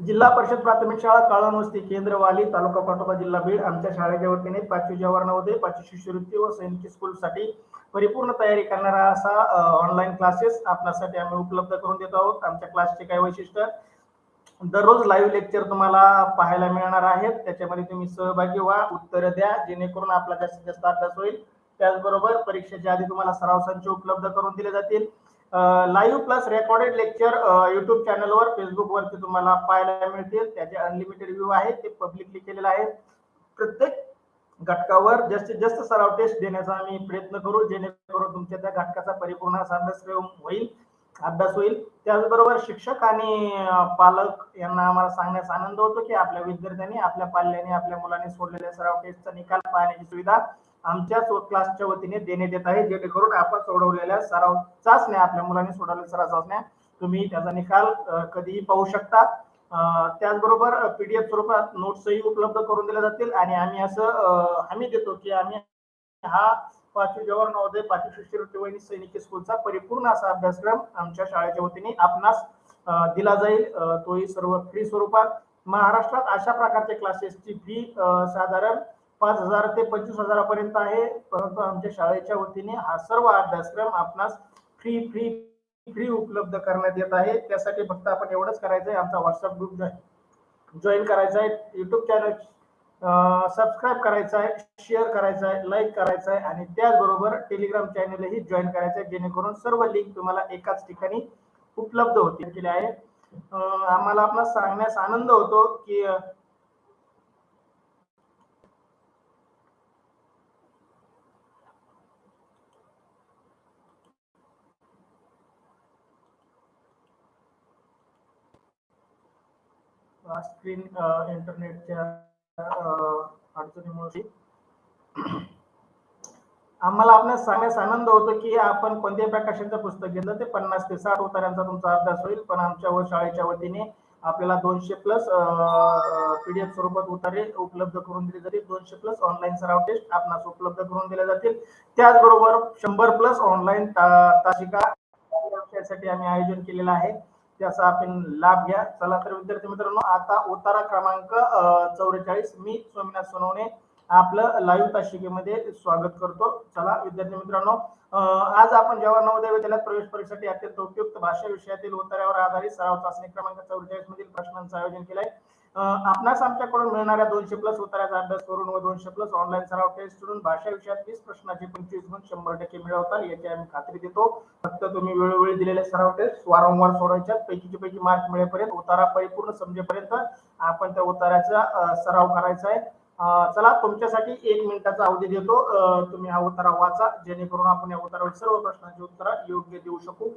जिल्हा परिषद प्राथमिक शाळा काळणवस्ती केंद्रवाली तालुका पाटोबा जिल्हा बीड आमच्या शाळेच्या वतीने पाचवी जवाहर पाचवी शिष्यवृत्ती व सैनिकी स्कूलसाठी परिपूर्ण तयारी करणारा असा ऑनलाईन क्लासेस आपल्यासाठी आम्ही उपलब्ध करून देत आहोत. आमच्या क्लासचे काही वैशिष्ट्य दररोज लाईव्ह लेक्चर तुम्हाला पाहायला मिळणार आहेत. त्याच्यामध्ये तुम्ही सहभागी व्हा उत्तरं द्या जेणेकरून आपला जास्तीत जास्त अभ्यास होईल. त्याचबरोबर परीक्षेच्या आधी तुम्हाला सराव संच उपलब्ध करून दिले जातील. Live plus recorded lecture YouTube चॅनलवर फेसबुकवरती तुम्हाला पाहायला मिळतील. त्याचे अनलिमिटेड व्ह्यू आहेत ते पब्लिकली केलेले आहेत. प्रत्येक घटकावर जास्तीत जास्त सराव टेस्ट देण्याचा आम्ही प्रयत्न करू जेणेकरून तुमच्या त्या घटकाचा परिपूर्ण असा होईल अभ्यास होईल. त्याचबरोबर शिक्षक आणि पालक यांना आम्हाला सांगण्यास आनंद होतो की आपल्या विद्यार्थ्यांनी आपल्या पाल्याने आपल्या मुलांनी सोडलेल्या सराव टेस्टचा निकाल पाहण्याची सुविधा आमच्या क्लासच्या वतीने देण्यात येत आहे. जेणेकरून आपण सोडवलेल्या सराव चाचण्या आपल्या मुलांनी सोडवलेल्या सराव चाचण्या तुम्ही त्याचा निकाल कधीही पाहू शकता. त्याचबरोबर पीडीएफ स्वरूपात नोट्सही उपलब्ध करून दिल्या जातील आणि आम्ही असं हमी देतो की आम्ही हा पाचवी जवाहर नवोदय पाचवी शिष्यवृत्ती वैनिक सैनिकी स्कूलचा परिपूर्ण असा अभ्यासक्रम आमच्या शाळेच्या वतीने आपणास दिला जाईल. तोही सर्व फ्री स्वरूपात. महाराष्ट्रात अशा प्रकारच्या क्लासेसची फी साधारण पाच हजार ते पंचवीस हजारापर्यंत आहे. परंतु आमच्या शाळेच्या वतीने हा सर्व अभ्यासक्रम आपणास फ्री फ्री फ्री उपलब्ध करण्यात येत आहे. त्यासाठी फक्त आपण एवढंच करायचं आहे. आमचा व्हॉट्सअप ग्रुप जॉईन करायचा आहे. युट्यूब चॅनल सबस्क्राईब करायचं आहे. शेअर करायचं आहे. लाईक करायचं आहे. आणि त्याचबरोबर टेलिग्राम चॅनलही जॉईन करायचं आहे. जेणेकरून सर्व लिंक तुम्हाला एकाच ठिकाणी उपलब्ध होतील. केले आहे. आम्हाला आपला सांगण्यास आनंद होतो की स्क्रीन इंटरनेटच्या अडचणीमुळे. आम्हाला आपल्यास सांगण्यास आनंद होतो की आपण कोणत्याही प्रकाशनचं पुस्तक घेतलं ते पन्नास ते साठ उतारांचा तुमचा अभ्यास होईल पण आमच्या व शाळेच्या वतीने आपल्याला दोनशे प्लस पीडीएफ स्वरूपात उतारे उपलब्ध करून दिले जातील. दोनशे प्लस ऑनलाईन सराव टेस्ट आपणास उपलब्ध करून दिल्या जातील. त्याचबरोबर शंभर प्लस ऑनलाईन तासिका यासाठी आम्ही आयोजन केलेलं आहे. त्याचा आपण लाभ घ्या. चला तर विद्यार्थी मित्रांनो आता उतारा क्रमांक चौवेचाळीस मी स्वामीनाथ सोनवणे. आपलं लाईव्ह तासिकेमध्ये स्वागत करतो. चला विद्यार्थी मित्रांनो आज आपण जवाहर नवोदय विद्यालयात प्रवेश परीक्षेसाठी अत्यंत उपयुक्त भाषा विषयातील उत्तरावर आधारित सराव चाचणी क्रमांक चौवेचाळीस मधील प्रश्नांचं आयोजन केलंय. आपणास आमच्याकडून मिळणाऱ्या दोनशे प्लस उत्तराचा अभ्यास करून व दोनशे प्लस ऑनलाईन सराव टेस्ट करून भाषा विषयात वीस प्रश्नाचे पंचवीस गुण शंभर टक्के मिळवताल याची आम्ही खात्री देतो. फक्त तुम्ही वेळोवेळी दिलेले सराव टेस्ट वारंवार सोडवायच्या पैकीची पैकी मार्क मिळेपर्यंत उतारा परिपूर्ण समजेपर्यंत आपण त्या उताराचा सराव करायचा आहे. चला तुमच्यासाठी एक मिनिटाचा अवधी देतो. तुम्ही हा उतारा वाचा जेणेकरून आपण या उतारावर सर्व प्रश्नांची उत्तरं योग्य देऊ शकू.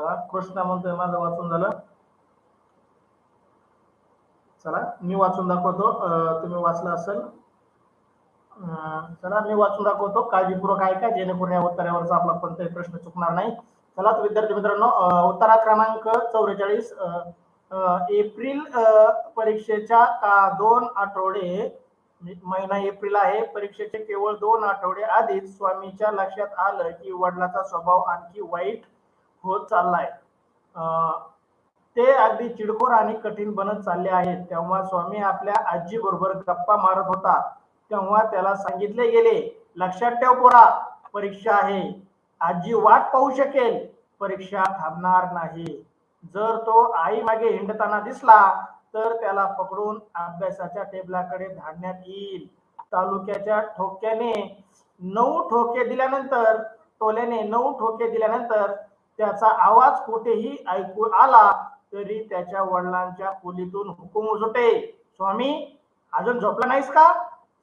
चला कृष्णा म्हणतोय? माझं वाचून झालं. चला मी वाचून दाखवतो. तुम्ही वाचलं असेल. चला मी वाचून दाखवतो. काळजीपूर्वक ऐका जेणेकरून या उत्तरावरचा आपला कोणताही प्रश्न चुकणार नाही. चला तर विद्यार्थी मित्रांनो उत्तरा क्रमांक चौवेचाळीस एप्रिल परीक्षेच्या दोन आठवडे म्हणजे महिना एप्रिल आहे. परीक्षेचे केवळ दोन आठवडे आधीच स्वामीच्या लक्षात आलं की वडिलाचा स्वभाव आणखी वाईट होत चाललाय. अं, ते अगदी चिडखोर आणि कठीण बनत चालले आहेत. तेव्हा स्वामी आपल्या आजी बरोबर गप्पा मारत होता. तेव्हा त्याला सांगितले गेले लक्षात ठेव पोरा परीक्षा आहे. आजी वाट पाहू शकेल. परीक्षा थांबणार नाही. जर तो आई मागे हिंडताना दिसला तर त्याला पकडून अभ्यासाच्या टेबलाकडे धाडण्यात येईल. तालुक्याच्या ठोक्याने नऊ ठोके दिल्यानंतर टोल्याने नऊ ठोके दिल्यानंतर त्याचा आवाज कुठेही ऐकू आला तरी त्याच्या वडिलांच्या खोलीतून हुकूम उजटे स्वामी अजून झोपला नाहीस का?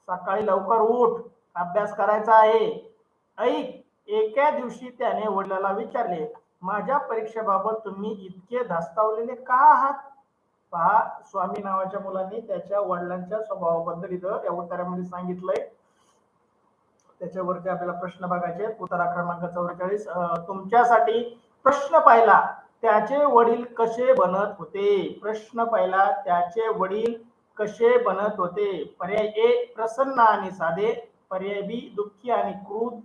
सकाळी लवकर उठ. अभ्यास करायचा आहे. ऐक एका दिवशी त्याने वडिलाला विचारले माझ्या परीक्षेबाबत तुम्ही इतके धास्तावलेले का आहात? पहा स्वामी नावाच्या मुलांनी त्याच्या वडिलांच्या स्वभावाबद्दल इथं या उत्तरामध्ये सांगितलंय. त्याच्यावरती आपल्याला प्रश्न बघायचे उत्तरा क्रमांक चौवेचाळीस तुमच्यासाठी प्रश्न पाहिला त्याचे वडील कसे बनत होते? प्रश्न पाहिला त्याचे वडील कसे बनत होते? पर्याय ए प्रसन्न आणि साधे. पर्याय बी दुःखी आणि क्रूद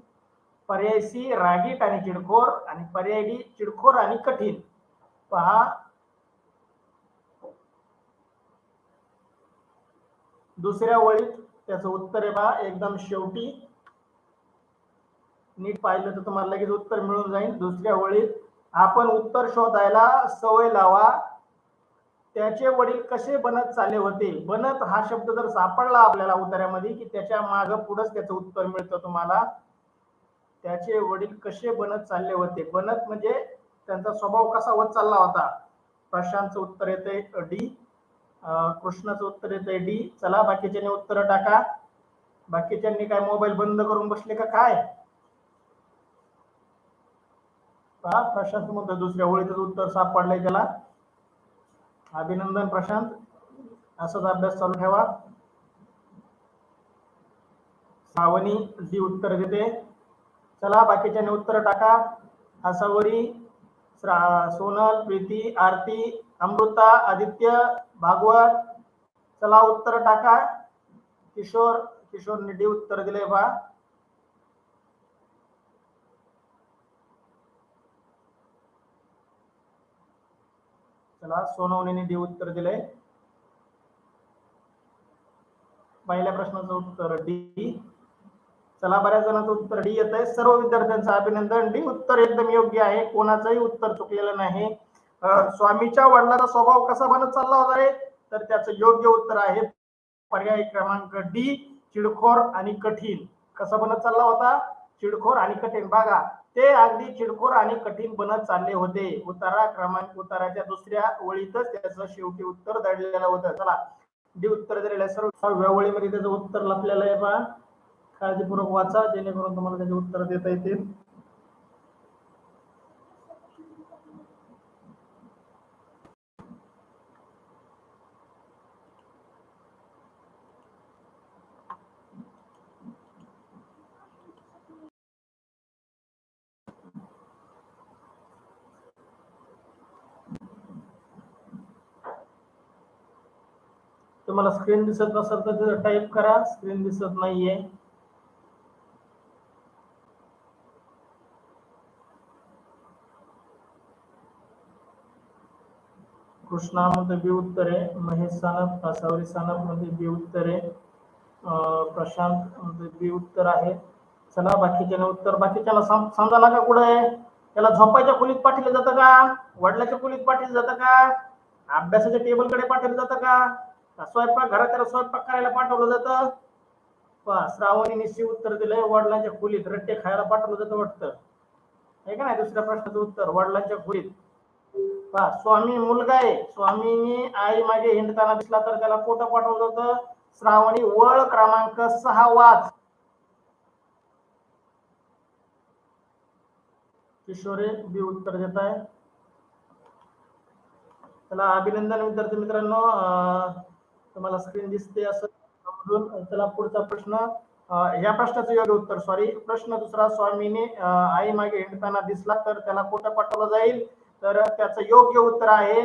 पर्याय सी रागीट आणि चिडखोर. आणि पर्याय डी चिडखोर आणि कठीण. पहा. दुसऱ्या वळीत त्याचं उत्तर आहे पहा एकदम शेवटी. नीट पाहिलं तर तुम्हाला लगेच उत्तर मिळून जाईल. दुसऱ्या वळीत आपण उत्तर शोधायला सवय लावा. त्याचे वडील कसे बनत चालले होते? बनत हा शब्द जर सापडला आपल्याला उत्तरामध्ये की त्याच्या माग पुढंच त्याचं उत्तर मिळतं तुम्हाला. त्याचे वडील कसे बनत चालले होते? बनत म्हणजे त्यांचा स्वभाव कसा होत चालला होता? प्रशांतचं उत्तर येतंय डी. कृष्णाचं उत्तर येतंय डी. चला बाकीच्यांनी उत्तर टाका. बाकीच्यांनी काय मोबाईल बंद करून बसले का काय? पहा प्रशांत म्हणतो दुसऱ्या ओळीतच उत्तर सापडलंय त्याला. अभिनंदन प्रशांत. असाच अभ्यास चालू ठेवा. सावनी डी उत्तर देते. चला बाकीच्या उत्तर टाका. आसावरी सोनल प्रीती आरती अमृता आदित्य भागवत. चला उत्तर टाका. किशोर किशोरने डी उत्तर दिले बा चला सोनवणीने डी उत्तर दिलंय. पहिल्या प्रश्नाचं उत्तर डी चला बऱ्याच जणांचं उत्तर डी येत आहे. सर्व विद्यार्थ्यांचं अभिनंदन. डी उत्तर एकदम योग्य आहे. कोणाचंही उत्तर चुकलेलं नाही. स्वामीच्या वडिलांचा स्वभाव कसा बनत चालला होता रे? तर त्याचं योग्य उत्तर आहे. पर्याय क्रमांक डी चिडखोर आणि कठीण. कसा बनत चालला होता? चिडखोर आणि कठीण. बघा ते अगदी चिडखोर आणि कठीण बनत चालले होते. उतारा क्रमांक उताराच्या दुसऱ्या ओळीतच त्याचं शेवटी उत्तर दडलेलं होतं. चला डी उत्तर दिलेलं आहे. सर्व सहाव्या ओळीमध्ये त्याचं उत्तर लपलेलं आहे पहा. काळजीपूर्वक वाचा जेणेकरून तुम्हाला त्याचे उत्तर देता येतील. तुम्हाला स्क्रीन दिसत नसेल तर तिथं टाईप करा. स्क्रीन दिसत नाहीये. कृष्णा मध्ये बी उत्तर आहे महेश सानप कासावरी सानपमध्ये बी उत्तर आहे प्रशांत मध्ये बी उत्तर आहे चला बाकीच्याने उत्तर. बाकीच्याला समजा लागा का कुठं आहे? त्याला झोपायच्या खोलीत पाठवलं जातं का? वडिलाच्या खोलीत पाठवलं जातं का? अभ्यासाच्या टेबलकडे पाठवलं जातं का? स्वयंपाक घरात त्याला स्वयंपाक करायला पाठवलं जातं. पहा श्रावणी निश्चित उत्तर दिलंय वडिलांच्या खोलीत रट्टे खायला पाठवलं जातं वाटतं. आहे का नाही? दुसऱ्या प्रश्नाचं उत्तर वडिलांच्या खोलीत. पहा स्वामी मुलगा आहे. स्वामीनी आई मागे हिंडताना दिसला तर त्याला कुठं पाठवलं जातं. श्रावणी वळ क्रमांक सहा वाच. किशोरे बी उत्तर देत आहे. त्याला अभिनंदन विद्यार्थी मित्रांनो अं, तुम्हाला स्क्रीन दिसते असं समजून चला पुढचा प्रश्न. या प्रश्नाचं योग्य उत्तर सॉरी प्रश्न दुसरा स्वामीने आई मागे हिंडताना दिसला तर त्याला कुठं पाठवलं जाईल. तर त्याचं योग्य उत्तर आहे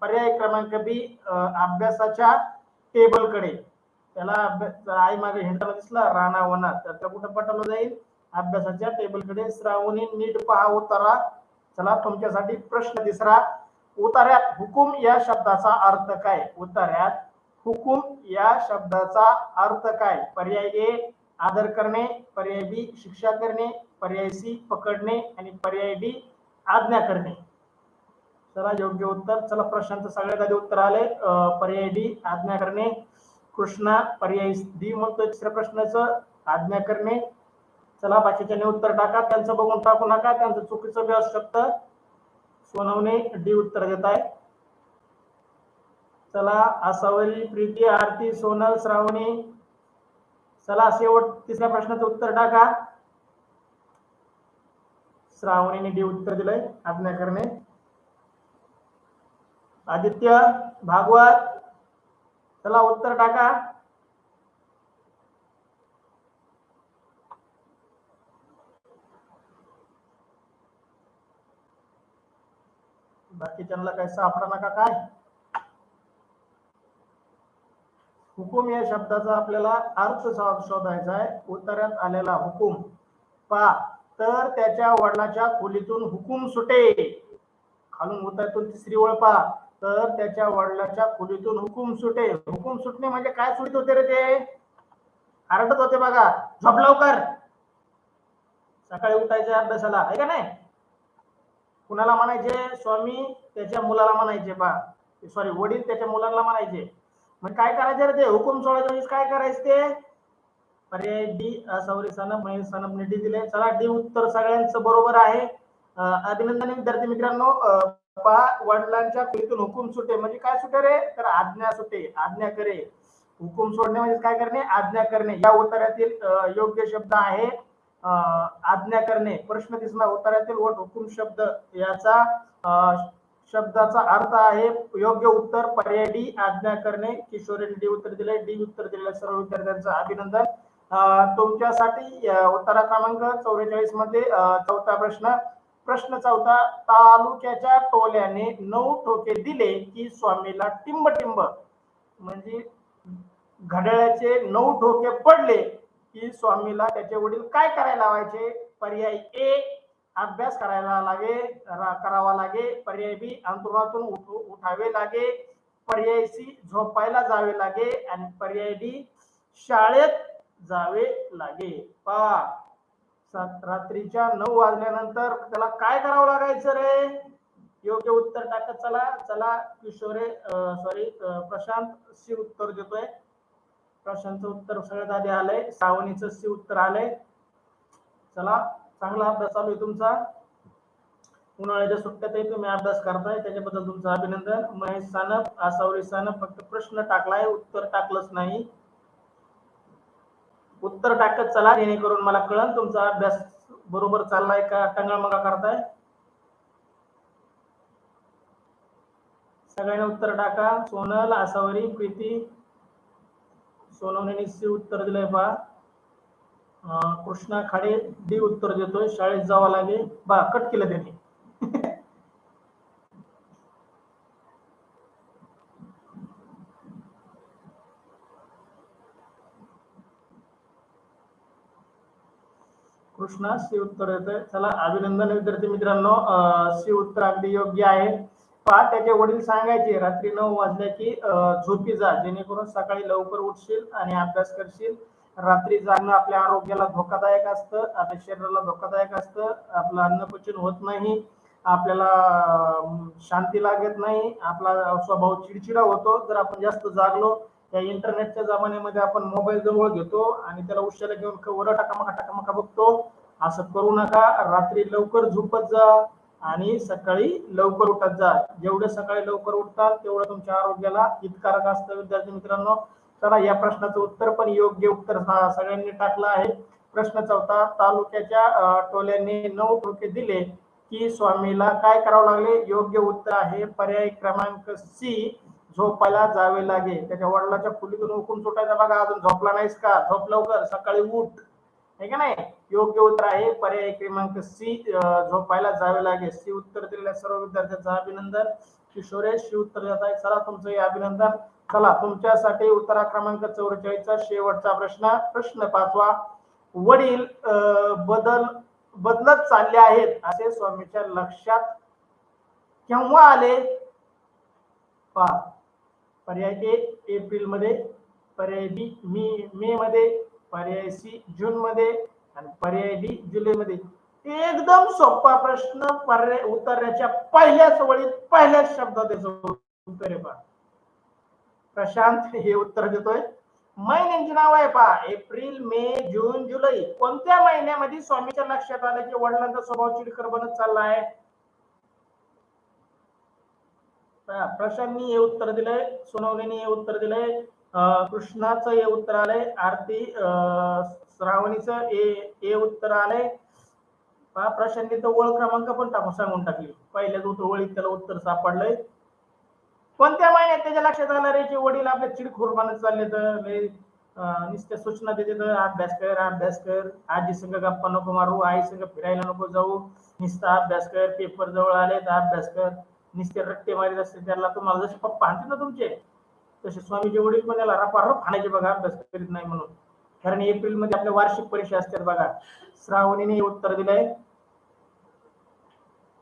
पर्याय क्रमांक बी अभ्यासाच्या टेबलकडे. त्याला अभ्यास आई मागे हिंडताना दिसला राणा वना तर त्या कुठं पाठवलं जाईल? अभ्यासाच्या टेबलकडे. श्रावणी नीट पहा उतारा चला तुमच्यासाठी प्रश्न तिसरा. उतार्यात हुकुम या शब्दाचा अर्थ काय? उतार्यात हुकुम या शब्दाचा अर्थ काय? पर्याय ए आदर करणे पर्याय बी शिक्षा करणे पर्याय सी पकडणे आणि पर्याय डी आज्ञा करणे. चला योग्य उत्तर. चला प्रश्नांचं सगळ्यात आधी उत्तर आले. पर्याय डी आज्ञा करणे. कृष्णा पर्याय डी म्हणतो तिसऱ्या प्रश्नाचं. आज्ञा करणे. चला बाकीच्याने उत्तर टाका. त्यांचं बघून टाकू नका. त्यांचं चुकीचं बी असू शकतं. सोनवणे डी उत्तर देत आहे. चला आसावरी प्रीती आरती सोनल श्रावणी. चला शेवट तिसऱ्या प्रश्नाचं उत्तर टाका. श्रावणीने डी उत्तर दिलंय आज्ञा करणे. आदित्य भागवत. चला उत्तर टाका. बाकीच्यांना काय सापडा नका काय? हुकुम या शब्दाचा आपल्याला अर्थ शोधायचा आहे. उत्तरात आलेला हुकुम. पा तर त्याच्या वडिलाच्या खोलीतून हुकुम सुटे. खालून उतरातून तिसरी ओळ पा. तर त्याच्या वडिलाच्या खोलीतून हुकुम सुटे. हुकुम सुटणे म्हणजे काय सुटत होते रे ते? आरडत होते बघा. झोप लवकर. सकाळी उठायचे अभ्यासाला. आहे का नाही? कुणाला म्हणायचे? स्वामी त्याच्या मुलाला म्हणायचे बा सॉरी वडील त्याच्या मुलाला म्हणायचे. मग काय करायचे रे ते? हुकुम सोडायचे म्हणजे काय करायचं ते? अरे डी सॉरी सनप महेश सनपने डी दिले. चला डी उत्तर सगळ्यांचं बरोबर आहे. अभिनंदन विद्यार्थी मित्रांनो. पहा वडिलांच्या खोलीतून हुकुम सुटे. म्हणजे काय सुटे रे? तर आज्ञा सुटे. आज्ञा करे. हुकुम सोडणे म्हणजे काय करणे? आज्ञा करणे. या उत्तरातील योग्य शब्द आहे. आज्ञा करणे. प्रश्न दिसला उत्तरातील वट हुकुम शब्द याचा शब्दाचा अर्थ आहे योग्य उत्तर पर्याय डी आज्ञा करणे. किशोरीने डी उत्तर दिले. डी उत्तर दिलेल्या सर्व विद्यार्थ्यांचं अभिनंदन. तुमच्यासाठी उत्तरा क्रमांक चौवेचाळीसमध्ये चौथा प्रश्न. प्रश्न चौथा तालुक्याच्या टोल्याने नऊ ठोके दिले की स्वामीला टिंब टिंब म्हणजे घड्याळाचे नऊ ठोके पडले. की स्वामीला त्याचे वडील काय करायला लावायचे? पर्याय ए अभ्यास करायला लागे करावा लागे. पर्याय बी अंतरुणातून उठावे लागे. पर्याय सी झोपायला जावे लागे. आणि पर्याय डी शाळेत जावे लागे. पहा रात्रीच्या नऊ वाजल्यानंतर त्याला काय करावं लागायचं रे? योग्य उत्तर टाकत चला. चला किशोरे सॉरी प्रशांत सी उत्तर देतोय. प्रश्नांचं उत्तर सगळ्यात आधी आलंय. श्रावणीचं सी उत्तर आलंय. चला चांगला अभ्यास चालू आहे तुमचा. उन्हाळ्याच्या सुट्ट्यातही तुम्ही अभ्यास करताय त्याच्याबद्दल तुमचं अभिनंदन. महेश सानप आसावरी सानप फक्त प्रश्न टाकलाय उत्तर टाकलंच नाही. उत्तर टाकत चला जेणेकरून मला कळन तुमचा अभ्यास बरोबर चाललाय का टंगळमंगा करताय. सगळ्यांनी उत्तर टाका. सोनल आसावरी प्रीती सोनवणे सी उत्तर दिलंय बा. कृष्णा खाडे डी उत्तर देतोय शाळेत जावं लागेल. बा कट केलं त्यांनी. कृष्णा सी उत्तर येतोय चला अभिनंदन विद्यार्थी मित्रांनो. सी उत्तर अगदी योग्य आहे. पहा त्याचे वडील सांगायचे रात्री नऊ वाजल्या की झोपी जा जेणेकरून सकाळी लवकर उठशील आणि अभ्यास करशील. रात्री जागणं आपल्या आरोग्याला धोकादायक असतं आपल्या शरीराला धोकादायक असतं आपलं अन्नपचन होत नाही आपल्याला शांती लागत नाही आपला स्वभाव चिडचिडा होतो. जर आपण जास्त जागलो त्या इंटरनेटच्या जमान्यामध्ये आपण मोबाईल जवळ घेतो आणि त्याला उशाला घेऊन वर टाकामका टाकामका बघतो. असं करू नका. रात्री लवकर झोपत जा. आणि सकाळी लवकर उठत जा. जेवढे सकाळी लवकर उठतात तेवढं तुमच्या आरोग्याला हितकारक असतं. विद्यार्थी मित्रांनो चला या प्रश्नाचं उत्तर पण योग्य उत्तर सगळ्यांनी टाकलं आहे. प्रश्न चौथा तालुक्याच्या टोल्याने नऊ ठोके दिले की स्वामीला काय करावं लागले? योग्य उत्तर आहे पर्याय क्रमांक सी झोपायला जावे लागे त्याच्या वडिलाच्या खोलीतून उकून सुटायचा बघा अजून झोपला नाहीस का? झोप लवकर सकाळी उठ. आहे का नाही? योग्य उत्तर आहे. पर्याय क्रमांक सी झोपायला जावे लागेल. सी उत्तर दिलेल्या सर्व विद्यार्थ्यांचं अभिनंदन. किशोरेश शी उत्तर देत आहे. चला तुमचं हे अभिनंदन. चला तुमच्यासाठी उत्तरा क्रमांक चौवेचाळीसचा शेवटचा प्रश्न प्रश्न पाचवा वडील अं, बदल बदलत चालले आहेत असे स्वामीच्या लक्षात केव्हा आले? पहा. पर्याय ए एप्रिलमध्ये पर्याय बी मी मे मध्ये. पर्याय सी जून मध्ये आणि पर्याय डी जुलै मध्ये. एकदम सोपा प्रश्न पर्याय उत्तराच्या पहिल्याच वळीत पहिल्याच शब्दात त्याचं उत्तर आहे पहा प्रशांत हे उत्तर देतोय. महिन्यांचे नाव आहे पहा. एप्रिल मे जून जुलै. कोणत्या महिन्यामध्ये स्वामीच्या लक्षात आलं की वडिलांचा स्वभाव चिडकर बनत चालला आहे? प्रशांतनी हे उत्तर दिलंय सोनवणेनी हे उत्तर दिलंय. कृष्णाचं हे उत्तर आलंय आरती अं, श्रावणीचं ए ए उत्तर आलंय हा प्रशांतनी तर ओळ क्रमांक पण टाकून सांगून टाकली. पहिल्याच उत- ओळीत त्याला उत्तर सापडलंय. कोणत्या महिन्यात त्याच्या लक्षात आलं रे? की वडील आपल्या चिडखोर बनत चालले तर नुसत्या सूचना देते तर अभ्यास कर अभ्यास कर. आजी संघ गप्पा नको मारू आई संघ फिरायला नको जाऊ. नुसता अभ्यास कर पेपर जवळ आले तर अभ्यास कर. नुसते रट्टे मारीत असते त्याला. तुम्हाला जसे पप्पा आणते ना तुमचे. तसे स्वामीजी वडील पण याला रपारप हाणायचे बघा अभ्यास करीत नाही म्हणून. कारण एप्रिलमध्ये आपल्या वार्षिक परीक्षा असतात बघा. श्रावणीने उत्तर दिलंय.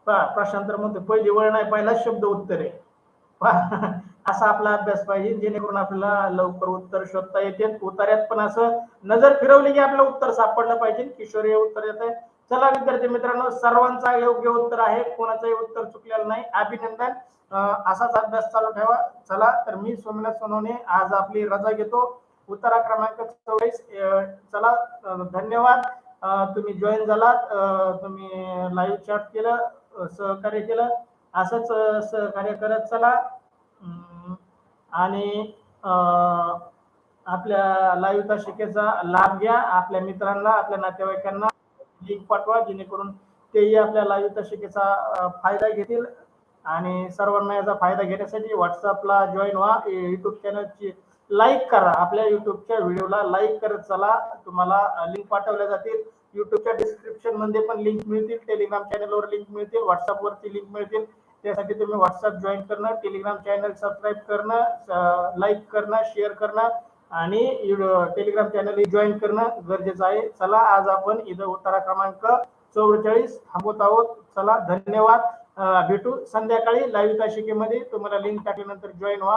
पहा प्रशांतर म्हणतो पहिली वळ नाही पहिला शब्द उत्तर आहे. पहा, असा आपला अभ्यास पाहिजे जेणेकरून आपल्याला लवकर उत्तर शोधता येते. उतार्यात पण असं नजर फिरवली की आपलं उत्तर सापडलं पाहिजे. किशोर हे उत्तर येत आहे चला विद्यार्थी मित्रांनो सर्वांचा योग्य उत्तर आहे. कोणाचंही उत्तर चुकलेलं नाही. अभिनंदन. असाच अभ्यास चालू ठेवा. चला तर मी सोमनाथ सोनवणे आज आपली रजा घेतो. उत्तरा क्रमांक चौवीस चला धन्यवाद. तुम्ही जॉईन झालात. तुम्ही लाईव्ह चॅट केलं सहकार्य केलं. असंच सहकार्य करत चला. अं, आणि आपल्या लाईव्ह तासिकेचा लाभ घ्या. आपल्या मित्रांना आपल्या नातेवाईकांना. लिंक पाठवा जेणेकरून तेही आपल्या लाईव्ह तासिकेचा फायदा घेतील. आणि सर्वांना याचा फायदा घेण्यासाठी व्हॉट्सअपला जॉईन व्हा. युट्यूब चॅनलची लाईक करा. आपल्या युट्यूबच्या व्हिडिओला लाईक करत चला. तुम्हाला लिंक पाठवल्या जातील. युट्यूबच्या डिस्क्रिप्शनमध्ये पण लिंक मिळतील. टेलिग्राम चॅनलवर लिंक मिळतील. व्हॉट्सअपवरती लिंक मिळतील. त्यासाठी तुम्ही व्हॉट्सअप जॉईन करणं. टेलिग्राम चॅनल सबस्क्राईब करणं. लाईक करणं. शेअर करणं. आणि टेलिग्राम चॅनल जॉईन करणं गरजेचं आहे. चला आज आपण इथं उतारा क्रमांक चौवेचाळीस थांबवत आहोत. चला धन्यवाद. भेटू संध्याकाळी. लाईव्ह ताशिकेमध्ये तुम्हाला लिंक टाकल्यानंतर जॉईन व्हा.